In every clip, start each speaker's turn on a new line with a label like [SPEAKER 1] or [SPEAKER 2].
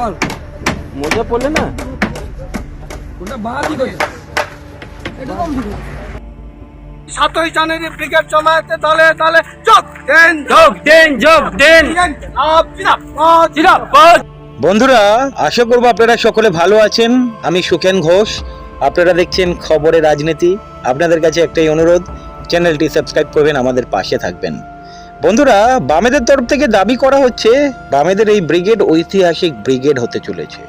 [SPEAKER 1] চল।
[SPEAKER 2] মজা পড়লে না?
[SPEAKER 1] ওটা এটা কম সাতই জানুয়ারি ব্রিগেড জমায়েতে দলে দলে যোগ দেন
[SPEAKER 2] যোগ দেন যোগ দেন।
[SPEAKER 3] বন্ধুরা আশা করব আপনারা সকলে ভালো আছেন। আমি সুখেন ঘোষ। আপনারা দেখছেন খবরে রাজনীতি। আপনাদের কাছে একটাই অনুরোধ চ্যানেলটি সাবস্ক্রাইব করবেন আমাদের পাশে থাকবেন। বন্ধুরা, বামেদের তরফ থেকে দাবি করা হচ্ছে, বামেদের এই ব্রিগেড ঐতিহাসিক ব্রিগেড হতে চলেছে।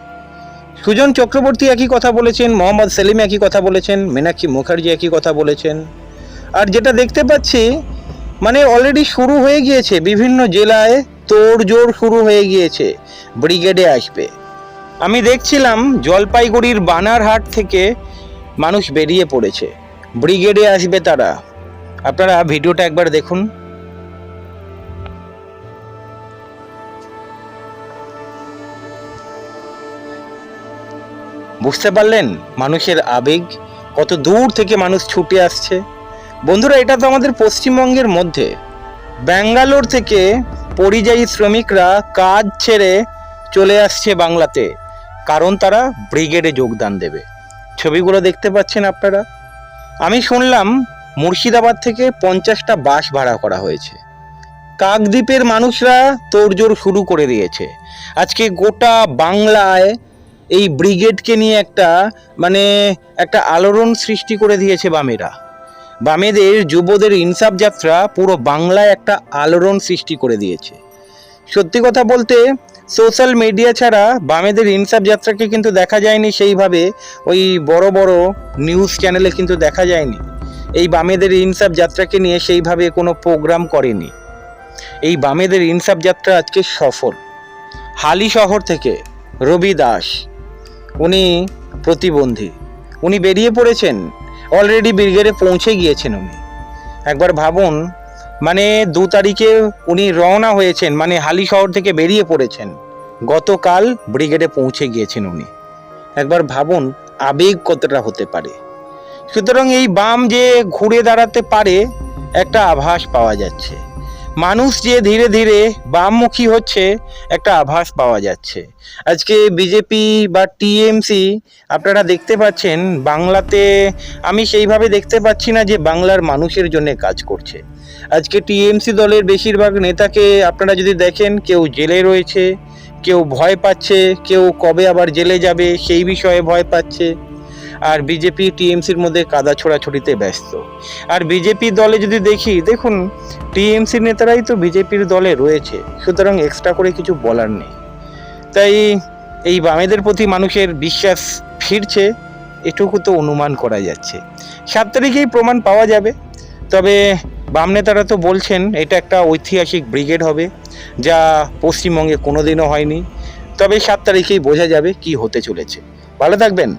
[SPEAKER 3] সুজন চক্রবর্তী একই কথা বলেছেন, মোহাম্মদ সেলিম একই কথা বলেছেন, মীনাক্ষী মুখার্জি একই কথা বলেছেন। আর যেটা দেখতে পাচ্ছি মানে অলরেডি শুরু হয়ে গিয়েছে, বিভিন্ন জেলায় তোড়জোড় শুরু হয়ে গিয়েছে, ব্রিগেডে আসবে। আমি দেখছিলাম, জলপাইগুড়ির বানারহাট থেকে মানুষ বেরিয়ে পড়েছে, ব্রিগেডে আসবে তারা। আপনারা ভিডিওটা একবার দেখুন। বুঝতে পারলেন মানুষের আবেগ? কত দূর থেকে মানুষ ছুটে আসছে? বন্ধুরা, এটা তো আমাদের পশ্চিমবঙ্গের মধ্যে। ব্যাঙ্গালোর থেকে পরিযায়ী শ্রমিকরা কাজ ছেড়ে চলে আসছে বাংলাতে, কারণ তারা ব্রিগেডে যোগদান দেবে। ছবিগুলো দেখতে পাচ্ছেন আপনারা? আমি শুনলাম মুর্শিদাবাদ থেকে পঞ্চাশটা বাস ভাড়া করা হয়েছে। কাকদ্বীপের মানুষরা তোড়জোড় শুরু করে দিয়েছে। আজকে গোটা বাংলায় এই ব্রিগেডকে নিয়ে একটা মানে একটা আলোড়ন সৃষ্টি করে দিয়েছে বামেরা। বামেদের যুবদের ইনসাফ যাত্রা পুরো বাংলায় একটা আলোড়ন সৃষ্টি করে দিয়েছে। সত্যি কথা বলতে, সোশ্যাল মিডিয়া ছাড়া বামেদের ইনসাফ যাত্রাকে কিন্তু দেখা যায়নি সেইভাবে, ওই বড় বড় নিউজ চ্যানেলে কিন্তু দেখা যায়নি। এই বামেদের ইনসাফ যাত্রাকে নিয়ে সেইভাবে কোনো প্রোগ্রাম করেনি। এই বামেদের ইনসাফ যাত্রা আজকে সফল। হালি শহর থেকে রবি দাস। উনি প্রতিবন্ধী। উনি বেরিয়ে পড়েছেন। অলরেডি ব্রিগেডে পৌঁছে গিয়েছেন উনি। একবার ভাবুন মানে দু তারিখে উনি রওনা হয়েছেন মানে হালি শহর থেকে বেরিয়ে পড়েছেন। গতকাল ব্রিগেডে পৌঁছে গিয়েছেন উনি। একবার ভাবুন, আবেগ কতটা হতে পারে। সুতরাং এই বাম যে ঘুরে দাঁড়াতে পারে, একটা আভাস পাওয়া যাচ্ছে। মানুষ যে ধীরে ধীরে বামমুখী হচ্ছে, একটা আভাস পাওয়া যাচ্ছে। আজকে বিজেপি বা টিএমসি, আপনারা দেখতে পাচ্ছেন, বাংলাতে আমি সেইভাবে দেখতে পাচ্ছি না যে বাংলার মানুষের জন্য কাজ করছে। আজকে টিএমসি দলের বেশিরভাগ নেতাকে আপনারা যদি দেখেন, কেউ জেলে রয়েছে, কেউ ভয় পাচ্ছে, কেউ কবে আবার জেলে যাবে, সেই বিষয়ে ভয় পাচ্ছে। আর বিজেপি টিএমসির মধ্যে কাদা ছোড়াছড়িতে ব্যস্ত। আর বিজেপি দলে যদি দেখি, দেখুন টিএমসির নেতারাই তো বিজেপির দলে রয়েছে, সুতরাং এক্সট্রা করে কিছু বলার নেই। তাই এই বামেদের প্রতি মানুষের বিশ্বাস ফিরছে, এটুকু তো অনুমান করা যাচ্ছে। সাত তারিখেই প্রমাণ পাওয়া যাবে, তবে বাম নেতারা তো বলছেন, এটা একটা ঐতিহাসিক ব্রিগেড হবে, যা পশ্চিমবঙ্গে কোনোদিনও হয়নি। তবে সাত তারিখেই বোঝা যাবে কি হতে চলেছে। ভালো থাকবেন।